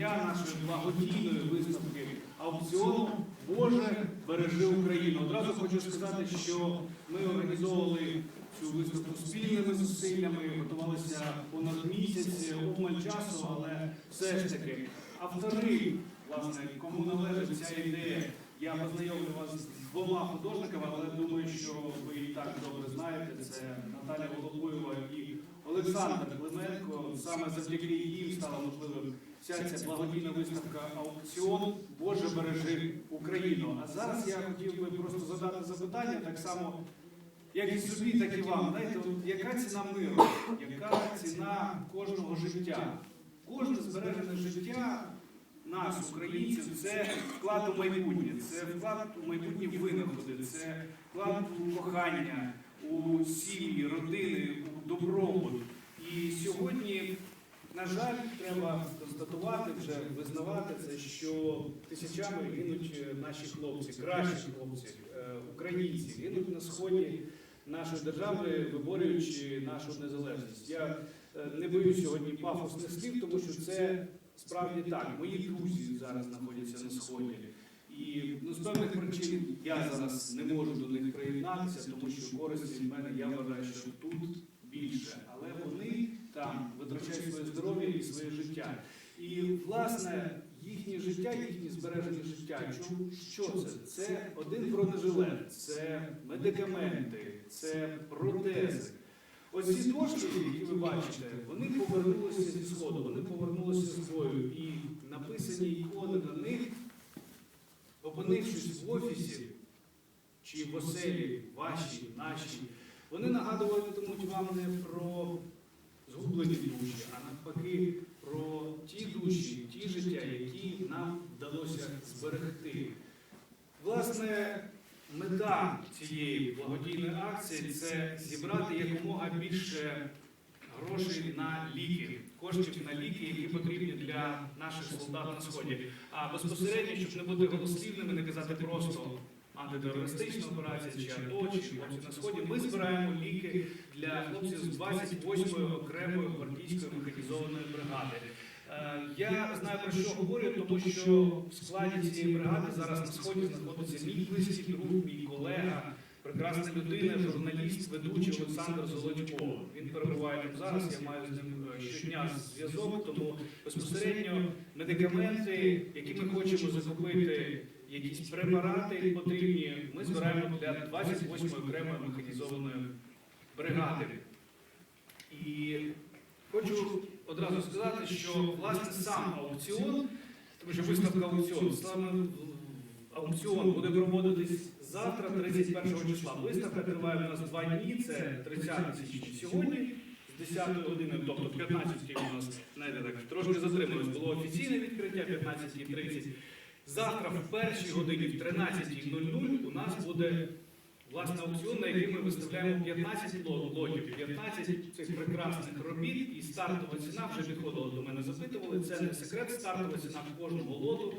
відкриття нашої благодійної виставки аукціону Боже бережи Україну. Одразу хочу сказати, що ми організовували цю виставку спільними зусиллями, готувалися понад місяць, обмаль часу, але все ж таки автори, власне, кому належить ця ідея. Я познайомлю вас з двома художниками, але думаю, що ви і так добре знаєте. Це Наталя Голубоєва і Олександр Клименко. Саме завдяки їм стала можливим вся ця благодійна виставка аукціон Боже бережи Україну. А зараз я хотів би просто задати запитання так само, як і собі, так і вам. Знаєте, яка ціна миру, яка ціна кожного життя? Кожне збережене життя нас, українців, це вклад у майбутнє, це вклад у майбутні винаходи, це вклад у кохання, у сім'ї, родини, у добробут. І сьогодні, на жаль, треба констатувати, вже визнавати це, що тисячами гинуть наші хлопці, кращі хлопці, е, українці, гинуть на сході нашої держави, виборюючи нашу незалежність. Я е, не боюсь сьогодні пафосних слів, тому що це справді так. Мої друзі зараз знаходяться на сході. І ну, з певних причин я зараз не можу до них приєднатися, тому що користі від мене я вважаю, що тут більше. Але витрачають своє здоров'я і своє життя. І власне їхнє життя, їхнє збереження життя. Що це? Це один бронежилет, це медикаменти, це протези. Ось ці дошки, які ви бачите, вони повернулися зі сходу, вони повернулися з бою. І написані ікони на них, опинившись в офісі чи в оселі ваші, наші, вони нагадуватимуть вам не про згублені душі, а навпаки про ті душі, ті життя, які нам вдалося зберегти. Власне, мета цієї благодійної акції це зібрати якомога більше грошей на ліки, коштів на ліки, які потрібні для наших солдат на сході. А безпосередньо, щоб не бути голослівними, не казати просто антитерористична операція чи АТО, чи хлопці на сході. Ми збираємо ліки для хлопців з 28-ї окремої гвардійської механізованої бригади. Е, Я знаю про що говорю, тому що в складі цієї бригади зараз на сході знаходиться мій близький друг, мій колега, прекрасна людина, журналіст, ведучий Олександр Золотько. Він перебуває там зараз. Я маю з ним е, щодня зв'язок, тому безпосередньо медикаменти, які ми хочемо закупити, якісь препарати потрібні, ми збираємо для 28-ї окремої механізованої бригади. І хочу одразу сказати, що власне сам аукціон, тому що виставка аукціон, саме аукціон буде проводитись завтра, 31 числа. Виставка триває у нас два дні, це 30 січня сьогодні. З 10 години, тобто 15 у нас знаєте, так, трошки затрималось. Було офіційне відкриття 15.30. Завтра в першій годині в 13.00 у нас буде власне аукціон, на який ми виставляємо 15 лот- лотів, 15 цих прекрасних робіт, і стартова ціна вже підходила до мене, запитували. Це не секрет, стартова ціна кожного лоту